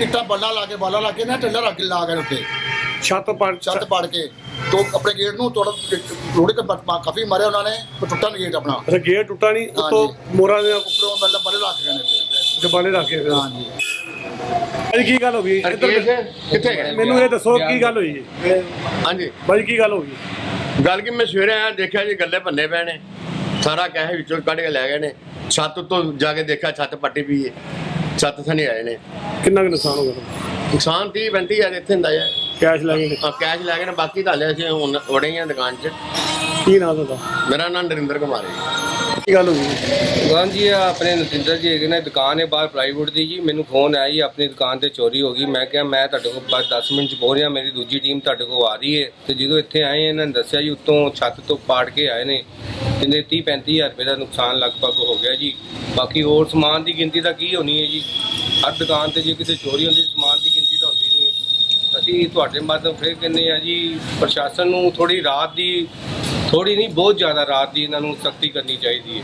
ਇੱਟਾਂ ਬੱਲਾ ਲਾ ਕੇ ਬਾਲਾ ਲਾ ਕੇ ਨਾ ਟੱਲਾ ਰੱਖ ਕੇ ਲਾ ਗਏ ਉੱਤੇ ਛੱਤ ਪੜ ਛੱਤ ਪਾੜ ਕੇ। ਤੋਂ ਆਪਣੇ ਗੇਟ ਨੂੰ ਤੋੜ ਰੋੜੇ ਕੇ ਕਾਫੀ ਮਾਰਿਆ ਉਹਨਾਂ ਨੇ ਪਰ ਟੁੱਟਾ ਨਹੀਂ ਗੇਟ ਆਪਣਾ। ਅੱਛਾ ਗੇਟ ਟੁੱਟਾ ਨਹੀਂ ਉੱਤੋਂ ਮੋਰਾ ਦੇ ਉੱਪਰੋਂ ਮਤਲਬ ਬੱਲੇ ਰੱਖ ਗਏ ਨੇ ਤੇ ਜਬਾਲੇ ਰੱਖ ਕੇ ਹਾਂਜੀ। ਭਾਜੀ ਕੀ ਗੱਲ ਹੋ ਗਈ? ਇੱਧਰ ਕਿੱਥੇ ਗਏ ਮੈਨੂੰ ਇਹ ਦੱਸੋ ਕੀ ਗੱਲ ਹੋਈ? ਜੀ ਹਾਂਜੀ। ਭਾਜੀ ਕੀ ਗੱਲ ਹੋ ਗਈ? ਗੱਲ ਕਿ ਮੈਂ ਸਵੇਰੇ ਆਇਆ ਦੇਖਿਆ ਜੀ ਗੱਲੇ ਭੰਨੇ ਪਏ ਨੇ। ਸਾਰਾ ਕਹੇ ਵਿੱਚੋਂ ਕੱਢ ਕੇ ਲੈ ਗਏ ਨੇ। ਛੱਤ ਤੋਂ ਜਾ ਕੇ ਦੇਖਿਆ ਛੱਤ ਪੱਟੀ ਪਈ ਹੈ ਛੱਤ ਥਣੀ ਆਏ ਨੇ। ਕਿੰਨਾ ਕੁ ਨੁਕਸਾਨ ਹੋ ਗਿਆ? ਨੁਕਸਾਨ 30 35 ਹਜ਼ਾਰ ਇੱਥੇ ਹੁੰਦਾ ਹੈ ਕੈਸ਼ ਲੈ ਗਏ ਨੇ ਆ ਕੈਸ਼ ਲੈ ਗਏ ਨੇ ਬਾਕੀ ਤਾਂ ਹਲੇ ਅਸੀਂ ਹੁਣ ਵੜੇ ਹੀ ਆ ਦੁਕਾਨ 'ਚ। ਕੀ ਨਾਮ ਤੁਹਾਡਾ? ਮੇਰਾ ਨਾਮ ਨਰਿੰਦਰ ਕੁਮਾਰ ਹੈ। ਕੀ ਗੱਲ ਹੋ ਗਈ? ਹਾਂ ਜੀ ਇਹ ਆਪਣੇ ਨਤਿੰਦਰ ਜੀ ਹੈਗੇ ਨੇ ਦੁਕਾਨ ਹੈ ਬਾਹਰ ਪਲਾਈਵੁੱਡ ਦੀ ਜੀ। ਮੈਨੂੰ ਫੋਨ ਆਇਆ ਜੀ ਆਪਣੀ ਦੁਕਾਨ ਤੇ ਚੋਰੀ ਹੋ ਗਈ। ਮੈਂ ਕਿਹਾ ਮੈਂ ਤੁਹਾਡੇ ਕੋਲ ਬਸ 10 ਮਿੰਟ ਚ ਪਹੁੰਚ ਰਿਹਾ ਮੇਰੀ ਦੂਜੀ ਟੀਮ ਤੁਹਾਡੇ ਕੋਲ ਆ ਰਹੀ ਹੈ। ਤੇ ਜਦੋਂ ਇੱਥੇ ਆਏ ਇਹਨਾਂ ਨੇ ਦੱਸਿਆ ਜੀ ਉੱਤੋਂ ਛੱਤ ਤੋਂ ਪਾੜ ਕੇ ਆਏ ਨੇ। ਜਿੰਨੇ 30 35000 ਰੁਪਏ ਦਾ ਨੁਕਸਾਨ ਲਗਭਗ ਹੋ ਗਿਆ ਜੀ। ਬਾਕੀ ਹੋਰ ਸਮਾਨ ਦੀ ਗਿਣਤੀ ਤਾਂ ਕੀ ਹੋਣੀ ਹੈ ਜੀ? ਹਰ ਦੁਕਾਨ ਤੇ ਜੇ ਕਿਤੇ ਚੋਰੀ ਹੁੰਦੀ, ਸਮਾਨ ਦੀ ਗਿਣਤੀ ਤਾਂ ਹੁੰਦੀ ਨਹੀਂ ਹੈ। ਅਸੀਂ ਤੁਹਾਡੇ ਮਾਧਿਅਮ ਫਿਰ ਕਹਿੰਦੇ ਆ ਜੀ, ਪ੍ਰਸ਼ਾਸਨ ਨੂੰ ਥੋੜੀ ਰਾਤ ਦੀ ਥੋੜੀ ਨਹੀਂ, ਬਹੁਤ ਜ਼ਿਆਦਾ ਰਾਤ ਦੀ ਇਹਨਾਂ ਨੂੰ ਸਖਤੀ ਕਰਨੀ ਚਾਹੀਦੀ ਹੈ।